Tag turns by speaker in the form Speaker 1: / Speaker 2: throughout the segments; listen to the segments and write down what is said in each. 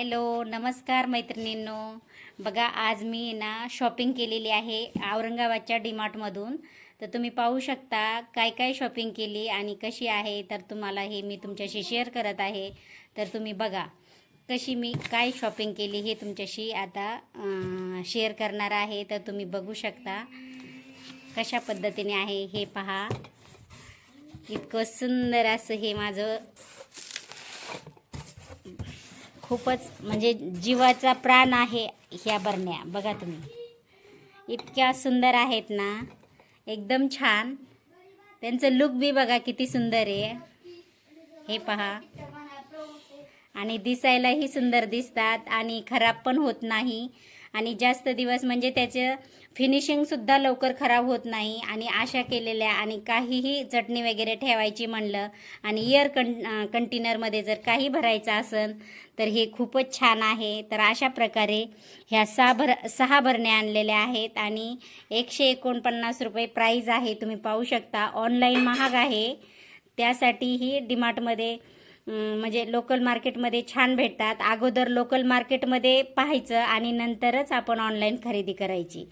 Speaker 1: Hello नमस्कार मैत्रिणींनो. बघा आज मी ना शॉपिंग केलेली आहे औरंगाबादच्या डीमार्टमधून तर तुम्ही पाहू शकता काय काय शॉपिंग केली आणि कशी आहे. तर तुम्हाला हे मी तुमच्याशी शेअर करत आहे. तर तुम्ही बघा कशी मी काय शॉपिंग केली हे तुमच्याशी आता शेअर करणार आहे. तर तुम्ही बघू शकता कशा पद्धतीने आहे हे पहा. इतकं सुंदर असं हे माझं खूपच म्हणजे जीवाचा प्राण आहे ह्या बरण्या. बघा तुम्ही. इतक्या सुंदर आहेत ना. एकदम छान. त्यांचं लुक बी बघा किती सुंदर आहे. हे पहा. आणि दिसायलाही सुंदर दिसतात आणि खराब पण होत नाही. आणि जास्त दिवस म्हणजे त्याचं फिनिशिंगसुद्धा लवकर खराब होत नाही. आणि आशा केलेल्या आणि काहीही चटणी वगैरे ठेवायची म्हणलं आणि इयर कं कंटेनरमध्ये जर काही भरायचं असेल तर हे खूपच छान आहे. तर अशा प्रकारे ह्या सहा भर सहा भरण्या आणलेल्या आहेत आणि एकशे एकोणपन्नास रुपये प्राईज आहे. तुम्ही पाहू शकता. ऑनलाईन महाग आहे. त्यासाठीही डीमार्टमध्ये अं, म्हणजे लोकल मार्केटमध्ये छान भेटतात. अगोदर लोकल मार्केटमध्ये पाहायचं आणि नंतरच आपण ऑनलाईन खरेदी करायची.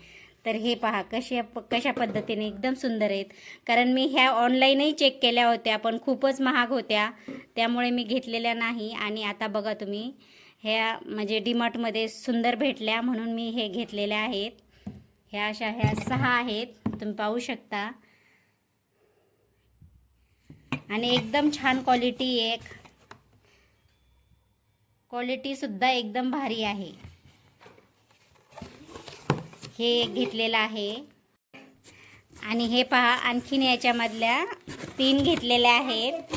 Speaker 1: तर हे पहा कशा कशा पद्धतीने एकदम सुंदर आहेत. कारण मी ह्या ऑनलाईनही चेक केल्या होत्या. पण खूपच महाग होत्या. त्यामुळे मी घेतलेल्या नाही. आणि आता बघा तुम्ही ह्या म्हणजे डीमार्टमध्ये सुंदर भेटल्या म्हणून मी हे घेतलेल्या आहेत. ह्या अशा ह्या सहा आहेत. तुम्ही पाहू शकता. आणि एकदम छान क्वालिटी एक. क्वालिटी सुद्धा एकदम भारी आहे. हे एक घेतलेलं आहे. आणि हे पहा आणखीन याच्यामधल्या तीन घेतलेल्या आहेत.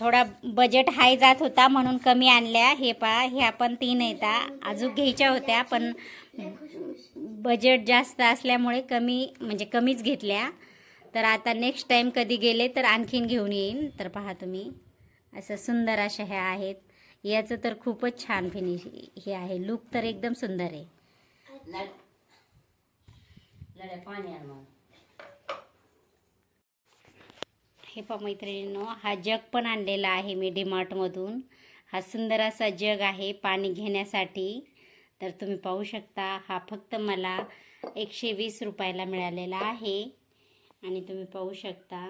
Speaker 1: थोडा बजेट हाय जात होता म्हणून कमी आणल्या. हे पहा ह्या पण तीन येतात अजून घ्यायच्या होत्या पण बजेट जास्त असल्यामुळे कमी म्हणजे कमीच घेतल्या. तर आता नेक्स्ट टाईम कधी गेले तर आणखीन घेऊन येईन. तर पहा तुम्ही असं सुंदर अशा ह्या आहेत. याचं तर खूपच छान फिनिश हे आहे. लुक तर एकदम सुंदर आहे. हे पहा मैत्रिणींनो हा जग पण आणलेला आहे मी डीमार्टमधून हा सुंदर असा जग आहे पाणी घेण्यासाठी. तर तुम्ही पाहू शकता हा फक्त मला एकशे वीस रुपयाला मिळालेला आहे. आणि तुम्ही पाहू शकता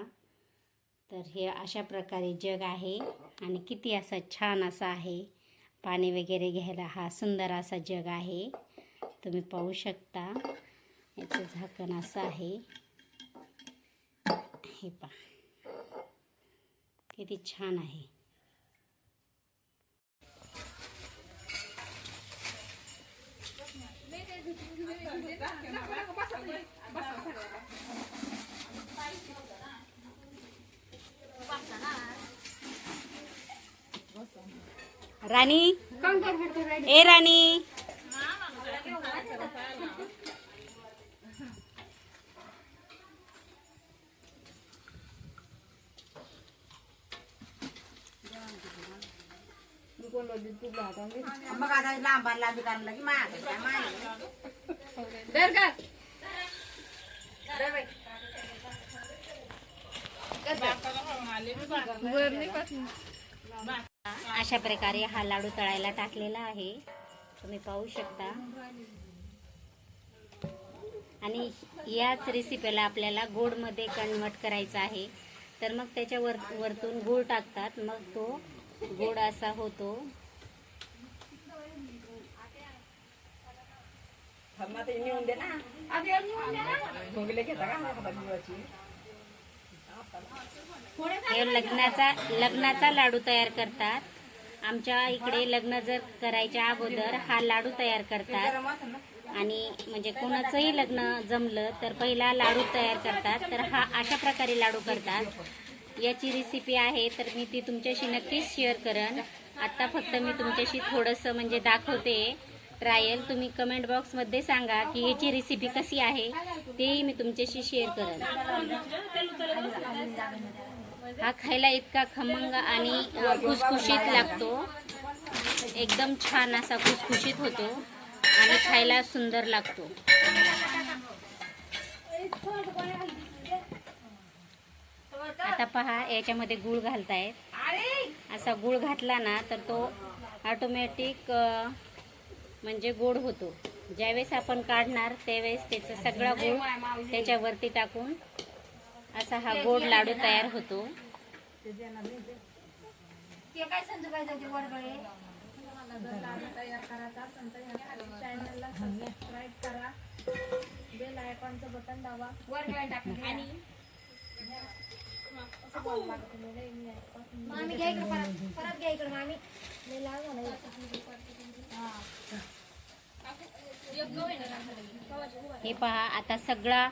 Speaker 1: तर हे अशा प्रकारे जग आहे आणि किती असा छान असा आहे. पाणी वगैरे घ्यायला हा सुंदर असा जग आहे. तुम्ही पाहू शकता. याचं झाकण असं आहे. हे पहा. किती छान आहे. राणी ए राणी
Speaker 2: मग आता लांब लांबी काढला की माग
Speaker 1: अशा प्रकारे हा लाडू तळायला टाकलेला आहे. तुम्ही पाहू शकता. आणि याच रेसिपीला आपल्याला गोडमध्ये कन्वर्ट करायचं आहे. तर मग त्याच्या वर वरतून गूळ टाकतात. मग तो गोड असा होतो.
Speaker 2: दे ना. घेता का
Speaker 1: हे लग्नाचा लग्नाचा लाडू तयार करतात. आमच्या इकडे लग्न जर करायच्या अगोदर हा लाडू तयार करतात. आणि म्हणजे कोणाचंही लग्न जमलं तर पहिला लाडू तयार करतात. तर हा अशा प्रकारे लाडू करतात. याची रेसिपी आहे तर मी ती तुमच्याशी नक्कीच शेअर करेन आत्ता फक्त मी तुमच्याशी थोडंसं म्हणजे दाखवते. ट्रायल तुम्ही कमेंट बॉक्समध्ये सांगा की याची रेसिपी कशी आहे तेही मी तुमच्याशी शेअर करेन. हा खायला इतका खमंग आणि खुसखुशीत लागतो. एकदम छान असा खुसखुशीत होतो आणि खायला सुंदर लागतो. आता पहा याच्यामध्ये गूळ घालतायत. असा गूळ घातला ना तर तो ऑटोमॅटिक म्हणजे गोड होतो. ज्यावेळेस आपण काढणार त्यावेळेस त्याचा सगळा गोड त्याच्यावरती टाकून असा हा गोड लाडू तयार होतो.
Speaker 2: ते काय संजूबाई जाते वडगळे तयार करायचा असेल तर या चॅनलला सबस्क्राईब करा बेल आयकॉनचं बटन दाबा वडगळे टाकून. आणि मामी घ्या इकडे परत परत घ्या इकडे मामी. लय
Speaker 1: हे पहा आता सगळा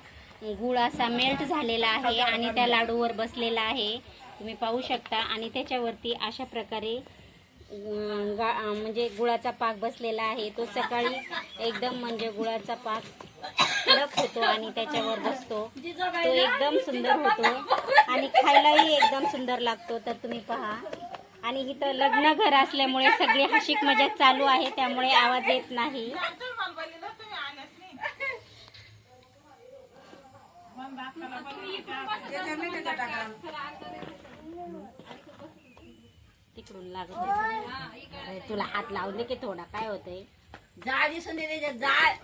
Speaker 1: गुळ असा मेल्ट झालेला आहे आणि त्या लाडूवर बसलेला आहे. तुम्ही पाहू शकता आणि त्याच्यावरती अशा प्रकारे गा म्हणजे गुळाचा पाक बसलेला आहे. तो सकाळी एकदम म्हणजे गुळाचा पाक कडक होतो आणि त्याच्यावर बसतो. तो एकदम सुंदर होतो आणि खायलाही एकदम सुंदर लागतो. तर तुम्ही पहा. आणि इथं लग्न घर असल्यामुळे सगळी हशिक मजा चालू आहे त्यामुळे आवाज येत नाही. तिकडून लागत अरे तुला हात लावले की थोडा काय होतंय?
Speaker 2: जाळ दिसून दे त्याच्यात जाळ.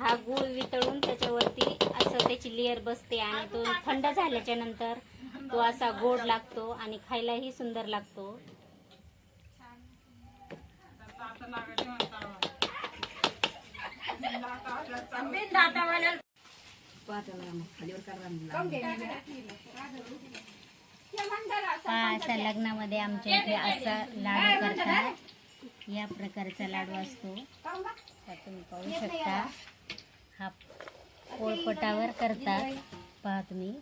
Speaker 1: हा गूळ वितळून त्याच्यावरती असं त्याची लेअर बसते आणि तो थंड झाल्याच्यानंतर तो असा गोड लागतो आणि खायलाही सुंदर लागतो. हा असा लग्नामध्ये आमच्या इथे असा लाडू करतात या प्रकारचा लाडू असतो. तुम्ही पाहू शकता. हा पोळपटावर करतात पहा तुम्ही.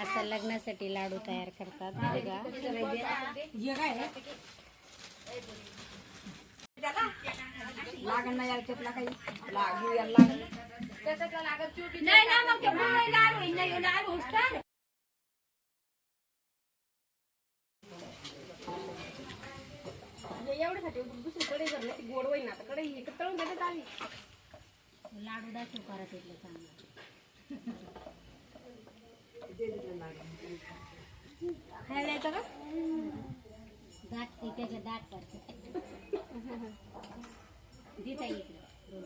Speaker 1: असं लग्नासाठी लाडू तयार करतात बघा.
Speaker 2: लागण नाही यार चपला काही. लागू याला लागण नाही ना मग ते मुंबई लाडू आहे, नाही लाडू
Speaker 1: लाडू दाखव इथलं चांगलं.
Speaker 2: खायला यायचं का?
Speaker 1: दाट ते त्याच्या दाट करते देता इकडे